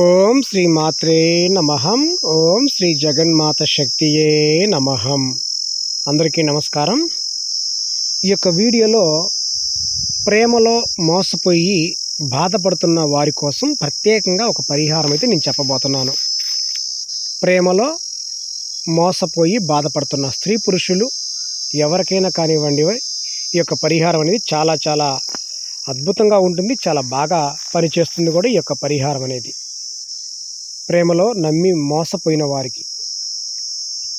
ఓం శ్రీ మాత్రే నమహం ఓం శ్రీ జగన్మాత శక్తియే నమహం అందరికీ నమస్కారం. ఈ యొక్క వీడియోలో ప్రేమలో మోసపోయి బాధపడుతున్న వారి కోసం ప్రత్యేకంగా ఒక పరిహారం అయితే నేను చెప్పబోతున్నాను. ప్రేమలో మోసపోయి బాధపడుతున్న స్త్రీ పురుషులు ఎవరికైనా కానివ్వండి ఈ యొక్క పరిహారం అనేది చాలా చాలా అద్భుతంగా ఉంటుంది చాలా బాగా పనిచేస్తుంది కూడా ఈ యొక్క పరిహారం అనేది. ప్రేమలో నమ్మి మోసపోయిన వారికి.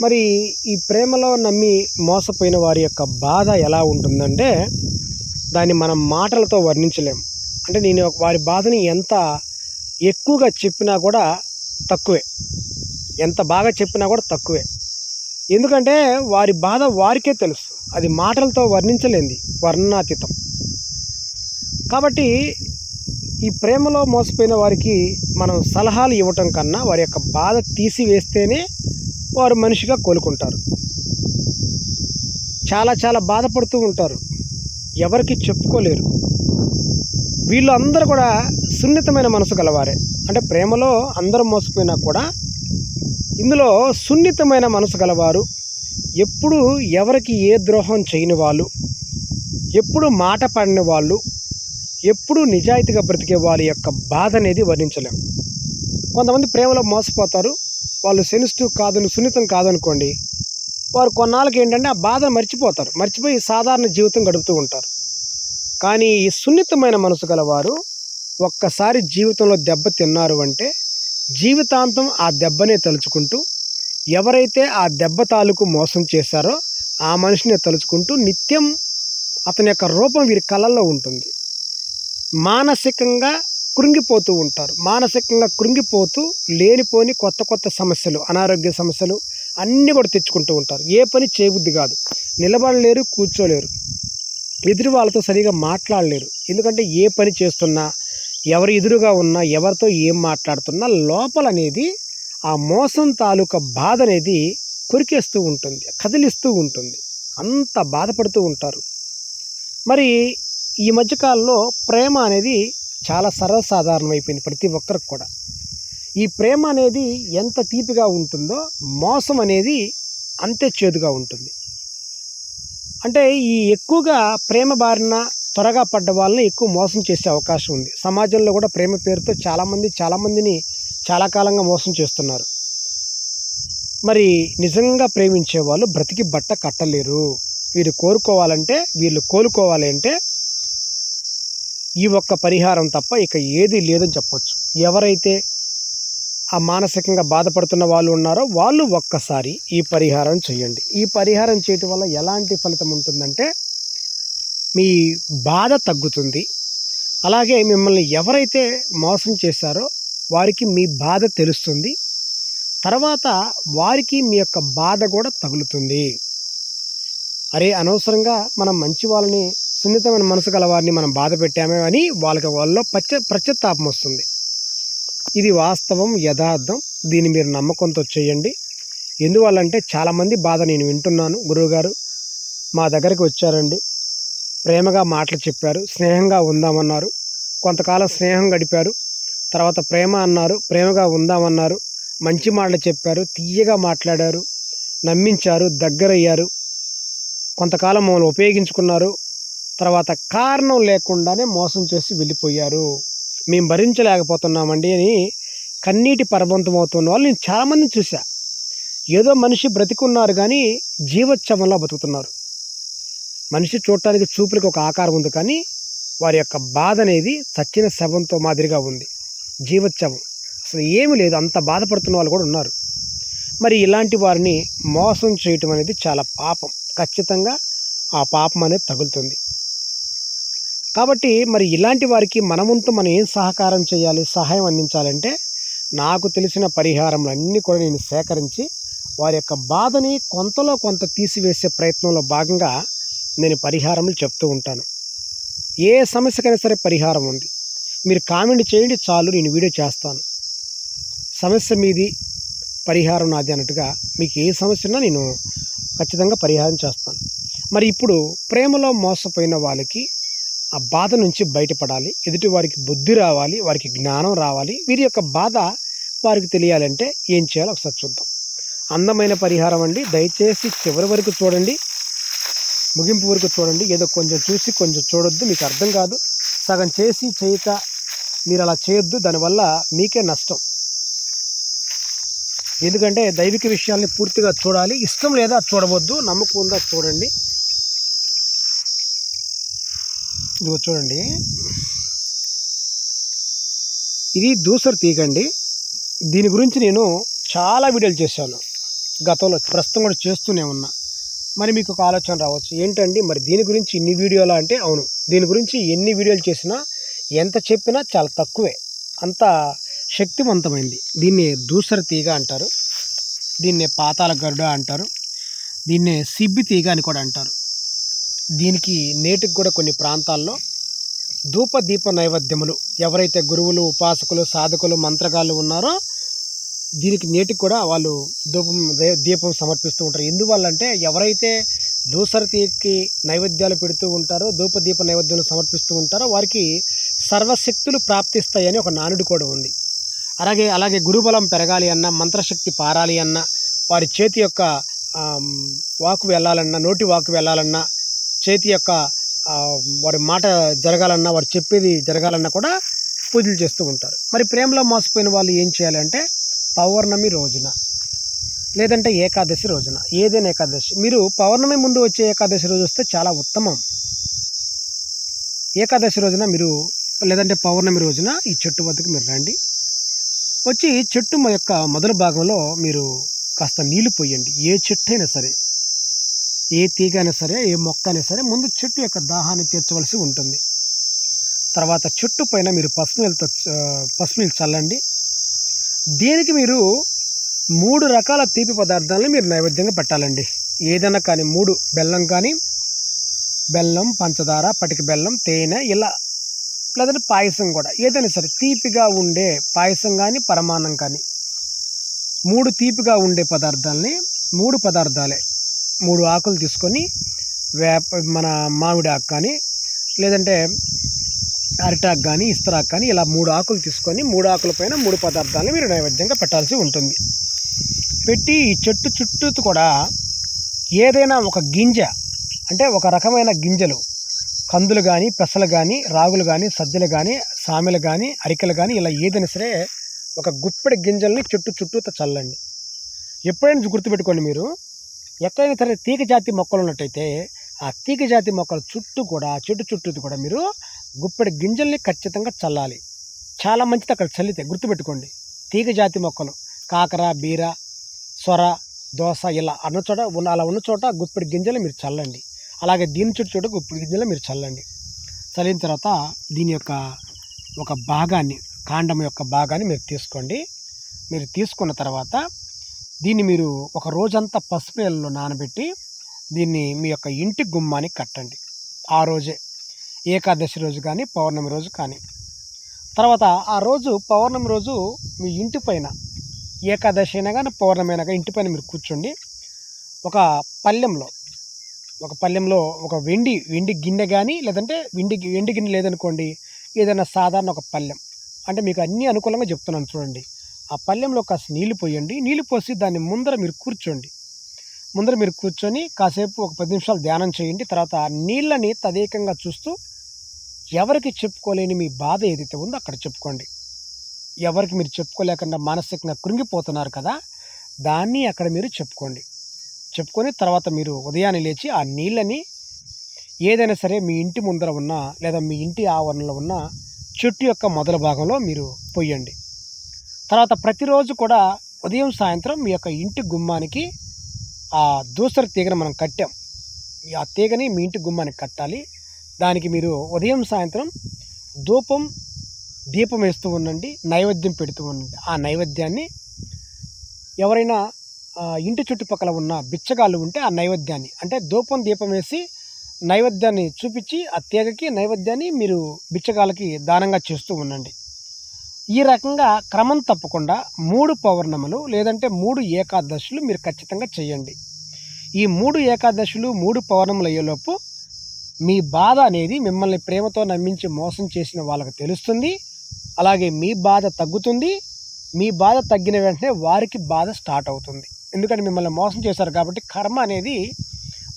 మరి ఈ ప్రేమలో నమ్మి మోసపోయిన వారి యొక్క బాధ ఎలా ఉంటుందంటే దాన్ని మనం మాటలతో వర్ణించలేం. అంటే నేను వారి బాధని ఎంత ఎక్కువగా చెప్పినా కూడా తక్కువే. ఎంత బాగా చెప్పినా కూడా తక్కువే. ఎందుకంటే వారి బాధ వారికే తెలుసు. అది మాటలతో వర్ణించలేంది. వర్ణాతీతం కాబట్టి ఈ ప్రేమలో మోసపోయిన వారికి మనం సలహాలు ఇవ్వటం కన్నా వారి యొక్క బాధ తీసివేస్తేనే వారు మనిషిగా కోలుకుంటారు. చాలా చాలా బాధపడుతూ ఉంటారు. ఎవరికి చెప్పుకోలేరు. వీళ్ళు అందరూ కూడా సున్నితమైన మనసు గలవారే. అంటే ప్రేమలో అందరూ మోసపోయినా కూడా ఇందులో సున్నితమైన మనసు గలవారు. ఎప్పుడు ఎవరికి ఏ ద్రోహం చేయని వాళ్ళు ఎప్పుడు మాట పడిన వాళ్ళు ఎప్పుడూ నిజాయితీగా బ్రతికే వాళ్ళ యొక్క బాధ అనేది వర్ణించలేం. కొంతమంది ప్రేమలో మోసపోతారు. వాళ్ళు సెన్సిటివ్ కాదని సున్నితం కాదనుకోండి. వారు కొన్నాళ్ళకి ఏంటంటే ఆ బాధను మర్చిపోతారు. మర్చిపోయి సాధారణ జీవితం గడుపుతూ ఉంటారు. కానీ ఈ సున్నితమైన మనసు గలవారు ఒక్కసారి జీవితంలో దెబ్బ తిన్నారు అంటే జీవితాంతం ఆ దెబ్బనే తలుచుకుంటూ ఎవరైతే ఆ దెబ్బ తాలూకు మోసం చేశారో ఆ మనిషిని తలుచుకుంటూ నిత్యం అతని యొక్క రూపం వీరి కళల్లో ఉంటుంది. మానసికంగా కృంగిపోతూ ఉంటారు. మానసికంగా కృంగిపోతూ లేనిపోని కొత్త కొత్త సమస్యలు అనారోగ్య సమస్యలు అన్నీ కూడా తెచ్చుకుంటూ ఉంటారు. ఏ పని చేయబుద్ధి కాదు. నిలబడలేరు కూర్చోలేరు. ఎదురు వాళ్ళతో సరిగా మాట్లాడలేరు. ఎందుకంటే ఏ పని చేస్తున్నా ఎవరు ఎదురుగా ఉన్నా ఎవరితో ఏం మాట్లాడుతున్నా లోపల అనేది ఆ మోసం తాలూకా బాధ అనేది కొరికేస్తూ ఉంటుంది కదిలిస్తూ ఉంటుంది. అంత బాధపడుతూ ఉంటారు. మరి ఈ మధ్యకాలంలో ప్రేమ అనేది చాలా సర్వసాధారణమైపోయింది ప్రతి ఒక్కరికి కూడా. ఈ ప్రేమ అనేది ఎంత తీపిగా ఉంటుందో మోసం అనేది అంతే చేదుగా ఉంటుంది. అంటే ఈ ఎక్కువగా ప్రేమ బారిన త్వరగా పడ్డ వాళ్ళని ఎక్కువ మోసం చేసే అవకాశం ఉంది. సమాజంలో కూడా ప్రేమ పేరుతో చాలామంది చాలామందిని చాలా కాలంగా మోసం చేస్తున్నారు. మరి నిజంగా ప్రేమించే వాళ్ళు బ్రతికి బట్ట కట్టలేరు. వీరు కోరుకోవాలంటే వీళ్ళు కోలుకోవాలి అంటే ఈ ఒక్క పరిహారం తప్ప ఇక ఏది లేదని చెప్పొచ్చు. ఎవరైతే ఆ మానసికంగా బాధపడుతున్న వాళ్ళు ఉన్నారో వాళ్ళు ఒక్కసారి ఈ పరిహారం చేయండి. ఈ పరిహారం చేయటం వల్ల ఎలాంటి ఫలితం ఉంటుందంటే మీ బాధ తగ్గుతుంది. అలాగే మిమ్మల్ని ఎవరైతే మోసం చేశారో వారికి మీ బాధ తెలుస్తుంది. తర్వాత వారికి మీ యొక్క బాధ కూడా తగులుతుంది. అరే అనవసరంగా మనం మంచి వాళ్ళని సున్నితమైన మనసు గల వారిని మనం బాధ పెట్టామే అని వాళ్ళకి వాళ్ళలో పచ్చ ప్రత్యుత్తాపం వస్తుంది. ఇది వాస్తవం యథార్థం. దీన్ని మీరు నమ్మకంతో చేయండి. ఎందువల్లంటే చాలామంది బాధ నేను వింటున్నాను. గురువుగారు మా దగ్గరికి వచ్చారండి. ప్రేమగా మాటలు చెప్పారు. స్నేహంగా ఉందామన్నారు. కొంతకాలం స్నేహం గడిపారు. తర్వాత ప్రేమ అన్నారు. ప్రేమగా ఉందామన్నారు. మంచి మాటలు చెప్పారు. తీయగా మాట్లాడారు. నమ్మించారు. దగ్గరయ్యారు. కొంతకాలం మమ్మల్ని ఉపయోగించుకున్నారు. తర్వాత కారణం లేకుండానే మోసం చేసి వెళ్ళిపోయారు. మేము భరించలేకపోతున్నామండి అని కన్నీటి పరబంతం అవుతున్న వాళ్ళు నేను చాలామందిని చూశా. ఏదో మనిషి బ్రతికున్నారు కానీ జీవోత్సవంలో బతుకుతున్నారు. మనిషి చూడటానికి చూపులకు ఒక ఆకారం ఉంది కానీ వారి యొక్క బాధ అనేది చచ్చిన శవంతో మాదిరిగా ఉంది. జీవోత్సవం. అసలు ఏమీ లేదు అంత బాధపడుతున్న వాళ్ళు కూడా ఉన్నారు. మరి ఇలాంటి వారిని మోసం చేయటం అనేది చాలా పాపం. ఖచ్చితంగా ఆ పాపం అనేది తగులుతుంది. కాబట్టి మరి ఇలాంటి వారికి మనముంతు మనం ఏం సహకారం చేయాలి సహాయం అందించాలంటే నాకు తెలిసిన పరిహారములన్నీ కూడా నేను సేకరించి వారి యొక్క బాధని కొంతలో కొంత తీసివేసే ప్రయత్నంలో భాగంగా నేను పరిహారములు చెప్తూ ఉంటాను. ఏ సమస్యకైనా సరే పరిహారం ఉంది. మీరు కామెంట్ చేయండి చాలు నేను వీడియో చేస్తాను. సమస్య మీది పరిహారం నాది అన్నట్టుగా మీకు ఏ సమస్య ఉన్నా నేను ఖచ్చితంగా పరిహారం చేస్తాను. మరి ఇప్పుడు ప్రేమలో మోసపోయిన వాళ్ళకి ఆ బాధ నుంచి బయటపడాలి. ఎదుటి వారికి బుద్ధి రావాలి వారికి జ్ఞానం రావాలి. వీరి యొక్క బాధ వారికి తెలియాలంటే ఏం చేయాలో ఒకసారి చూద్దాం. అందమైన పరిహారం అండి. దయచేసి చివరి వరకు చూడండి. ముగింపు వరకు చూడండి. ఏదో కొంచెం చూసి కొంచెం చూడొద్దు. మీకు అర్థం కాదు. సగం చేసి చేయక మీరు అలా చేయొద్దు. దానివల్ల మీకే నష్టం. ఎందుకంటే దైవిక విషయాల్ని పూర్తిగా చూడాలి. ఇష్టం లేదా చూడవద్దు. నమ్మకం ఉందా చూడండి. ఇదిగో చూడండి. ఇది దూసర తీగండి. దీని గురించి నేను చాలా వీడియోలు చేశాను. గతంలో ప్రస్తుతం కూడా చేస్తూనే ఉన్నా. మరి మీకు ఒక ఆలోచన రావచ్చు. ఏంటండి? మరి దీని గురించి ఇన్ని వీడియోలా అంటే అవును. దీని గురించి ఎన్ని వీడియోలు చేసినా ఎంత చెప్పినా చాలా తక్కువే. అంత శక్తివంతమైంది. దీన్ని దూసర తీగ అంటారు. దీన్నే పాతాల గరుడ అంటారు. దీన్నే సిబ్బి తీగ అని కూడా అంటారు. దీనికి నేటికి కూడా కొన్ని ప్రాంతాల్లో ధూప దీప నైవేద్యములు ఎవరైతే గురువులు ఉపాసకులు సాధకులు మంత్రగాళ్ళు ఉన్నారో దీనికి నేటికి కూడా వాళ్ళు ధూపం దే- దీపం సమర్పిస్తూ ఉంటారు. ఎందువల్ల అంటే ఎవరైతే దూసరతీకి నైవేద్యాలు పెడుతూ ఉంటారో ధూప దీప నైవేద్యాలు సమర్పిస్తూ ఉంటారో వారికి సర్వశక్తులు ప్రాప్తిస్తాయని ఒక నానుడి కూడా ఉంది. అలాగే అలాగే గురుబలం పెరగాలి అన్న మంత్రశక్తి పారాలి అన్న వారి చేతి యొక్క వాకు వెళ్ళాలన్నా నోటి వాకు వెళ్ళాలన్నా చేతి యొక్క వారి మాట జరగాలన్నా వారు చెప్పేది జరగాలన్నా కూడా పూజలు చేస్తూ ఉంటారు. మరి ప్రేమలో మోసపోయిన వాళ్ళు ఏం చేయాలంటే పౌర్ణమి రోజున లేదంటే ఏకాదశి రోజున ఏదైనా ఏకాదశి. మీరు పౌర్ణమి ముందు వచ్చే ఏకాదశి రోజు వస్తే చాలా ఉత్తమం. ఏకాదశి రోజున మీరు లేదంటే పౌర్ణమి రోజున ఈ చెట్టు వద్దకు మీరు రండి. వచ్చి చెట్టు యొక్క మొదటి భాగంలో మీరు కాస్త నీళ్ళు పోయండి. ఏ చెట్టు అయినా సరే. ఏ తీగ అయినా సరే ఏ మొక్క అయినా సరే ముందు చెట్టు యొక్క దాహాన్ని తీర్చవలసి ఉంటుంది. తర్వాత చెట్టు పైన మీరు పసుపు పసుపునీళ్ళు చల్లండి. దీనికి మీరు మూడు రకాల తీపి పదార్థాలను మీరు నైవేద్యంగా పెట్టాలండి. ఏదైనా కానీ మూడు బెల్లం కానీ బెల్లం పంచదార పటిక బెల్లం తేనె ఇలా లేదంటే పాయసం కూడా. ఏదైనా సరే తీపిగా ఉండే పాయసం కానీ పరమాన్నం కానీ మూడు తీపిగా ఉండే పదార్థాలని మూడు పదార్థాలే మూడు ఆకులు తీసుకొని వేప మన మామిడి ఆకు కానీ లేదంటే అరిటాకు కానీ ఇస్తరాకు కానీ ఇలా మూడు ఆకులు తీసుకొని మూడు ఆకుల పైన మూడు పదార్థాలను మీరు నైవేద్యంగా పెట్టాల్సి ఉంటుంది. పెట్టి ఈ చెట్టు చుట్టూ కూడా ఏదైనా ఒక గింజ అంటే ఒక రకమైన గింజలు కందులు కానీ పెసలు కానీ రాగులు కానీ సజ్జలు కానీ సామెలు కానీ అరికెలు కానీ ఇలా ఏదైనా సరే ఒక గుప్పెడి గింజల్ని చుట్టూ చుట్టూతో చల్లండి. ఎప్పుడైనా గుర్తుపెట్టుకోండి మీరు ఎక్కడైనా సరే తీగ జాతి మొక్కలు ఉన్నట్టయితే ఆ తీగ జాతి మొక్కల చుట్టూ కూడా చెట్టు చుట్టూ కూడా మీరు గుప్పెడి గింజల్ని ఖచ్చితంగా చల్లాలి. చాలా మంచిది అక్కడ చల్లితే గుర్తుపెట్టుకోండి. తీగ జాతి మొక్కలు కాకర బీర సొర దోస ఇలా అన్న చోట ఉన్న అలా ఉన్న చోట గుప్పెడి గింజలు మీరు చల్లండి. అలాగే దీని చుట్టూ చోట గుప్పెడి గింజలు మీరు చల్లండి. చల్లిన తర్వాత దీని యొక్క ఒక భాగాన్ని కాండం యొక్క భాగాన్ని మీరు తీసుకోండి. మీరు తీసుకున్న తర్వాత దీన్ని మీరు ఒక రోజంతా పసుపు నీళ్ళలో నానబెట్టి దీన్ని మీ యొక్క ఇంటి గుమ్మానికి కట్టండి. ఆ రోజే ఏకాదశి రోజు కానీ పౌర్ణమి రోజు కానీ. తర్వాత ఆ రోజు పౌర్ణమి రోజు మీ ఇంటి పైన ఏకాదశి అయినా కానీ పౌర్ణమి అయినా కానీ ఇంటి పైన మీరు కూర్చోండి. ఒక పళ్ళెంలో ఒక పళ్ళెంలో ఒక వెండి వెండి గిన్నె కానీ లేదంటే వెండి వెండి గిన్నె లేదనుకోండి ఏదైనా సాధారణ ఒక పళ్ళెం. అంటే మీకు అన్నీ అనుకూలంగా చెప్తున్నాను చూడండి. ఆ పళ్ళెంలో కాస్త నీళ్ళు పోయండి. నీళ్ళు పోసి దాన్ని ముందర మీరు కూర్చోండి. ముందర మీరు కూర్చొని కాసేపు ఒక పది నిమిషాలు ధ్యానం చేయండి. తర్వాత ఆ నీళ్ళని తదేకంగా చూస్తూ ఎవరికి చెప్పుకోలేని మీ బాధ ఏదైతే ఉందో అక్కడ చెప్పుకోండి. ఎవరికి మీరు చెప్పుకోలేకుండా మానసికంగా కృంగిపోతున్నారు కదా దాన్ని అక్కడ మీరు చెప్పుకోండి. చెప్పుకొని తర్వాత మీరు ఉదయాన్నే లేచి ఆ నీళ్ళని ఏదైనా సరే మీ ఇంటి ముందర ఉన్న లేదా మీ ఇంటి ఆవరణలో ఉన్న చెట్టు యొక్క మొదల భాగంలో మీరు పొయ్యండి తర్వాత ప్రతిరోజు కూడా ఉదయం సాయంత్రం మీ యొక్క ఇంటి గుమ్మానికి ఆ దూసర తీగను మనం కట్టాం. ఈ ఆ తీగని మీ ఇంటి గుమ్మానికి కట్టాలి. దానికి మీరు ఉదయం సాయంత్రం ధూపం దీపం వేస్తూ ఉండండి నైవేద్యం పెడుతూ ఉండండి. ఆ నైవేద్యాన్ని ఎవరైనా ఇంటి చుట్టుపక్కల ఉన్న బిచ్చగాళ్ళు ఉంటే ఆ నైవేద్యాన్ని అంటే ధూపం దీపం వేసి నైవేద్యాన్ని చూపించి ఆ తీగకి నైవేద్యాన్ని మీరు బిచ్చగాళ్ళకి దానంగా చేస్తూ ఉండండి. ఈ రకంగా క్రమం తప్పకుండా మూడు పౌర్ణములు లేదంటే మూడు ఏకాదశులు మీరు ఖచ్చితంగా చేయండి. ఈ మూడు ఏకాదశులు మూడు పౌర్ణములు అయ్యేలోపు మీ బాధ అనేది మిమ్మల్ని ప్రేమతో నమ్మించి మోసం చేసిన వాళ్ళకి తెలుస్తుంది. అలాగే మీ బాధ తగ్గుతుంది. మీ బాధ తగ్గిన వెంటనే వారికి బాధ స్టార్ట్ అవుతుంది. ఎందుకంటే మిమ్మల్ని మోసం చేశారు కాబట్టి కర్మ అనేది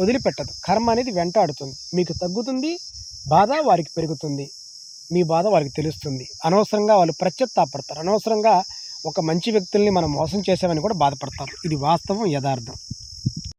వదిలిపెట్టదు. కర్మ అనేది వెంటాడుతుంది. మీకు తగ్గుతుంది బాధ వారికి పెరుగుతుంది. మీ బాధ వాళ్ళకి తెలుస్తుంది. అనవసరంగా వాళ్ళు ప్రత్యుత్తాపడతారు అనవసరంగా ఒక మంచి వ్యక్తుల్ని మనం మోసం చేసామని కూడా బాధపడతారు. ఇది వాస్తవం యథార్థం.